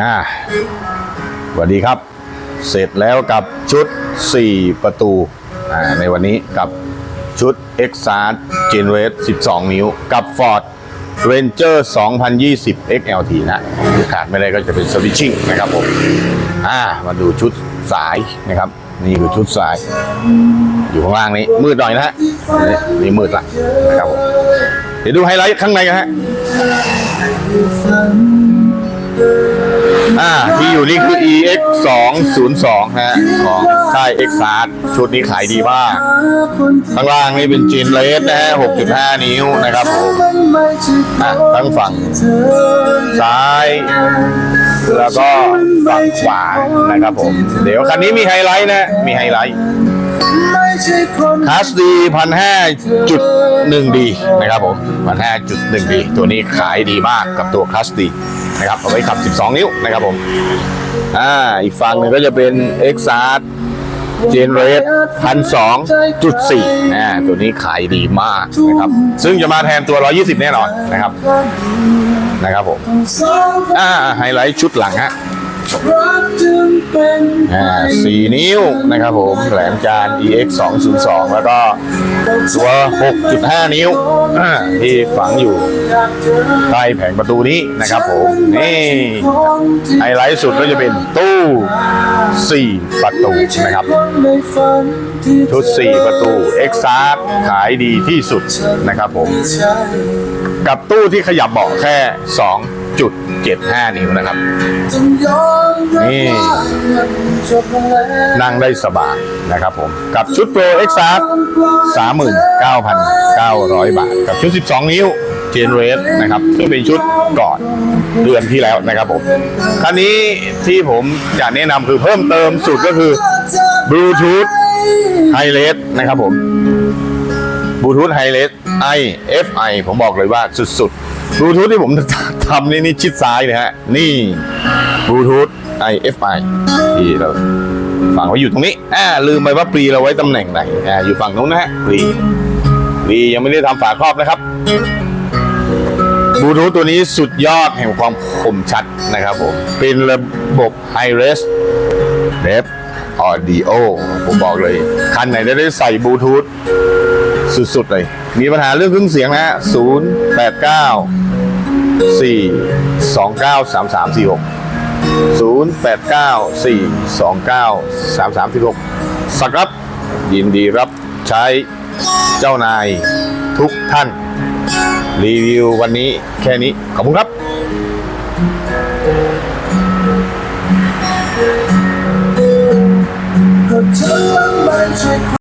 อ่าสวัสดีครับ เสร็จแล้วกับชุด 4 ประตูอ่าในวันนี้กับชุด x s a r g e n r a t e 12 นิ้ว กับ Ford Ranger 2020 XLT นะที่ขาดไม่ได้ก็จะเป็น Switching นะครับผมอ่ามาดูชุดสายนะครับนี่คือชุดสาย อยู่ข้างล่างนี้ มืดหน่อยนะฮะนี่มืดละนะครับผมเดี๋ยวดูไฮไลท์ข้างในกันฮะ อยู่นี่คือ EX 2 0 2ฮะของค่าย X a r ชุดนี้ขายดีมากข้างล่างนี่เป็นจีนเลสนะฮะ6.5 นิ้วนะครับผมอะทั้งฝั่งซ้าย แล้วก็ฝั่งขวานะครับผม เดี๋ยวคันนี้มีไฮไลท์นะ มีไฮไลท์คลาสดีพันห้าจุดหนึ่งดีนะครับผมพันห้าจุดหนึ่งดี ตัวนี้ขายดีมากกับตัวคลาสดี นะครับเอาไว้ขับ 12 นิ้วนะครับผมอ่าอีกฝั่งหนึ่งก็จะเป็น x r เจนเรสพันสองจุดสี่นะตัวนี้ขายดีมากนะครับ ซึ่งจะมาแทนตัว 120 แน่นอนนะครับนะครับผมอ่าไฮไลท์ชุดหลังฮะ อ่าสี่นิ้วนะครับผมแหลมจาน EX 202แล้วก็ตัว 6.5 นิ้วที่ฝังอยู่ใต้แผงประตูนี้นะครับผม นี่ไฮไลท์สุดก็จะเป็นตู้ 4 ประตูนะครับ ชุด 4 ประตู X a r ขายดีที่สุดนะครับผม กับตู้ที่ขยับเบาะแค่ 2.75 นิ้วนะครับ นี่ นั่งได้สบายนะครับผม กับชุดโปร X a r 39,900 บาท กับชุด 12 นิ้วเจนเรสนะครับซึ่งเป็นชุดก่อนเดือนที่แล้วนะครับผมคันนี้ที่ผมจะแนะนำคือเพิ่มเติมสุดก็คือบลูทูธไฮเลสนะครับผมบลูทูธไฮเลส i fi ผมบอกเลยว่าสุดๆ บลูทูธที่ผมทำนี่นี่ชิดซ้ายนะฮะ นี่บลูทูธ i fi ที่เราฝังไว้อยู่ตรงนี้อ่าลืมไปว่าปรีเราไว้ตำแหน่งไหนอ่าอยู่ฝั่งนู้นนะฮะปรีปรียังไม่ได้ทำฝาครอบนะครับบลูทูธตัวนี้สุดยอดแห่งความคมชัดนะครับผม เป็นระบบ High Res Def Audio ผมบอกเลย คันไหนได้ได้ใส่บลูทูธ สุดๆเลย มีปัญหาเรื่องเครื่องเสียงนะฮะศูนย์แปดเก้าสี่สองเก้าสามสามสี่หกศูนย์แปดเก้าสี่สองเก้าสามสามสี่หกสักครับยินดีรับใช้เจ้านายทุกท่าน รีวิววันนี้แค่นี้ ขอบคุณครับ